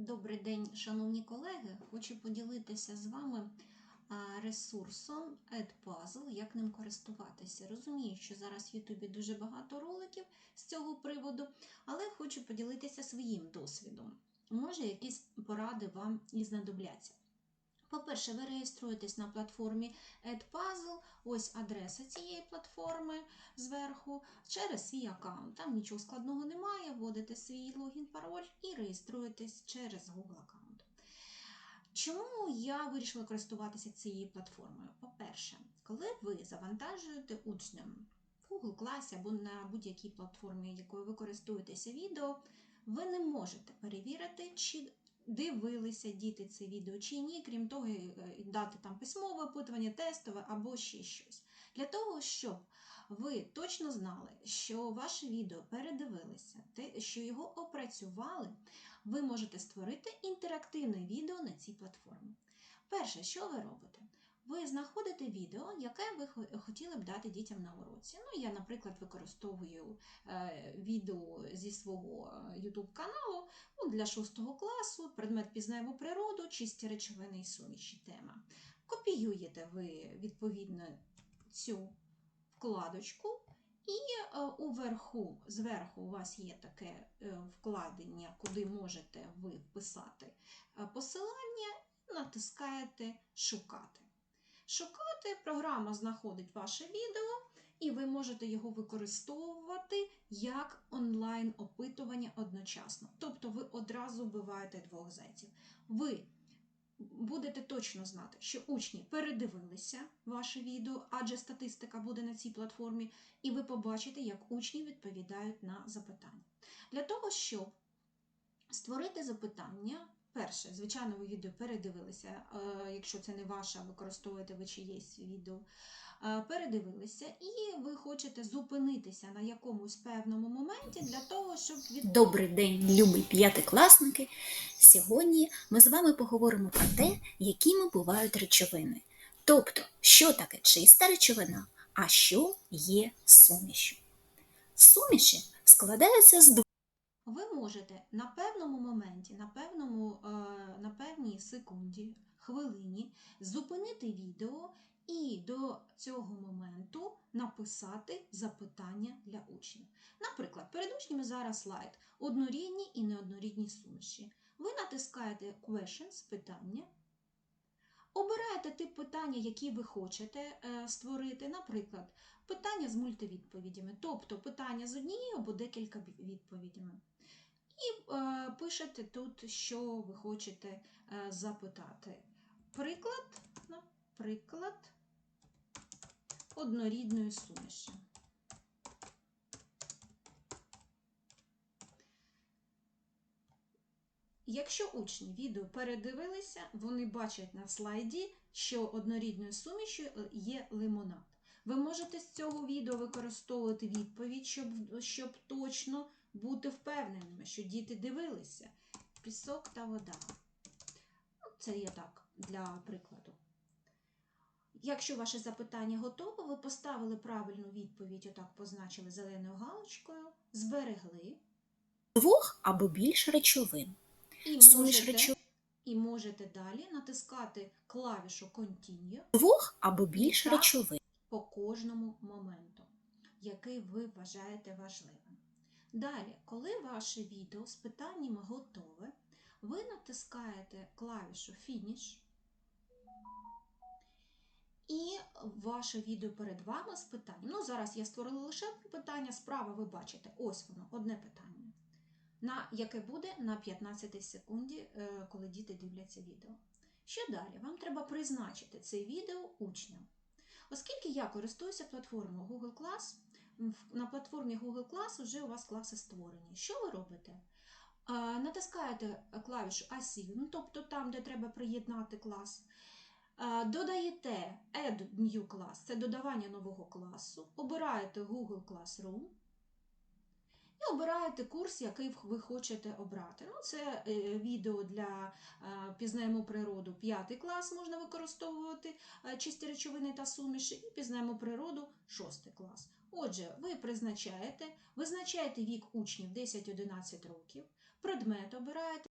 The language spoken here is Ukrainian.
Добрий день, шановні колеги. Хочу поділитися з вами ресурсом AdPuzzle, як ним користуватися. Розумію, що зараз в Ютубі дуже багато роликів з цього приводу, але хочу поділитися своїм досвідом. Може, якісь поради вам і знадобляться. По-перше, ви реєструєтесь на платформі EdPuzzle, ось адреса цієї платформи зверху, через свій аккаунт. Там нічого складного немає, вводите свій логін, пароль і реєструєтесь через Google аккаунт. Чому я вирішила користуватися цією платформою? По-перше, коли ви завантажуєте учням в Google класі або на будь-якій платформі, якою ви користуєтеся відео, ви не можете перевірити, чи дивилися діти це відео чи ні, крім того, е, дати там письмове опитування, тестове або ще щось. Для того, щоб ви точно знали, що ваше відео передивилися, що його опрацювали, ви можете створити інтерактивне відео на цій платформі. Перше, що ви робите? Ви знаходите відео, яке ви хотіли б дати дітям на уроці. Ну, я, наприклад, використовую е, відео зі свого е, YouTube каналу ну, для 6 класу, предмет пізнаємо природу, чисті речовини і суміші тема. Копіюєте ви відповідно цю вкладочку, і е, уверху, зверху у вас є таке вкладення, куди можете ви вписати посилання, натискаєте Шукати. Шукати програма знаходить ваше відео, і ви можете його використовувати як онлайн-опитування одночасно. Тобто ви одразу вбиваєте двох зайців. Ви будете точно знати, що учні передивилися ваше відео, адже статистика буде на цій платформі, і ви побачите, як учні відповідають на запитання. Для того, щоб створити запитання, перше, звичайно, ви відео передивилися, е, якщо це не ваше, використовуєте ви чиєсь відео. е, Передивилися, і ви хочете зупинитися на якомусь певному моменті для того, щоб від... Добрий день, любі п'ятикласники. Сьогодні ми з вами поговоримо про те, якими бувають речовини. Тобто, що таке чиста речовина, а що є сумішю. Суміші складаються з двох ви можете на певному моменті, на, певному, секунді, хвилині зупинити відео і до цього моменту написати запитання для учнів. Наприклад, перед учнями зараз слайд однорідні і неоднорідні суміші. Ви натискаєте questions, питання, обираєте тип питання, які ви хочете е, створити, наприклад, питання з мультивідповідями, тобто питання з однією або декілька відповідями. І е, пишете тут, що ви хочете е, запитати. Приклад, наприклад, однорідної суміші. Якщо учні відео передивилися, вони бачать на слайді, що однорідною сумішю е, є лимонад. Ви можете з цього відео використовувати відповідь, щоб, щоб точно бути впевненими, що діти дивилися. Пісок та вода. Ну, Це я так для прикладу. Якщо ваше запитання готове, ви поставили правильну відповідь, отак позначили зеленою галочкою, зберегли. двох або більше речовин. І Суміш можете, речовин. і можете далі натискати клавішу Continue Двох або більше Так. речовин. по кожному моменту, який ви вважаєте важливим. Далі, коли ваше відео з питаннями готове, ви натискаєте клавішу Finish, і ваше відео перед вами з питанням. Ну, зараз я створила лише питання, справа ви бачите, ось воно, одне питання, на яке буде на 15 секунді, е, коли діти дивляться відео. Що далі? Вам треба призначити це відео учням. Оскільки я користуюся платформою Google Class, на платформі Google Class вже у вас класи створені. Що ви робите? Натискаєте клавішу Assign, ну, тобто там, де треба приєднати клас. Додаєте Add New Class, це додавання нового класу. Обираєте Google Classroom і обираєте курс, який ви хочете обрати. Ну, це е, відео для е, пізнаємо природу 5 клас можна використовувати е, чисті речовини та суміші, і пізнаємо природу 6 клас. Отже, ви призначаєте, визначаєте вік учнів 10-11 років, предмет обираєте.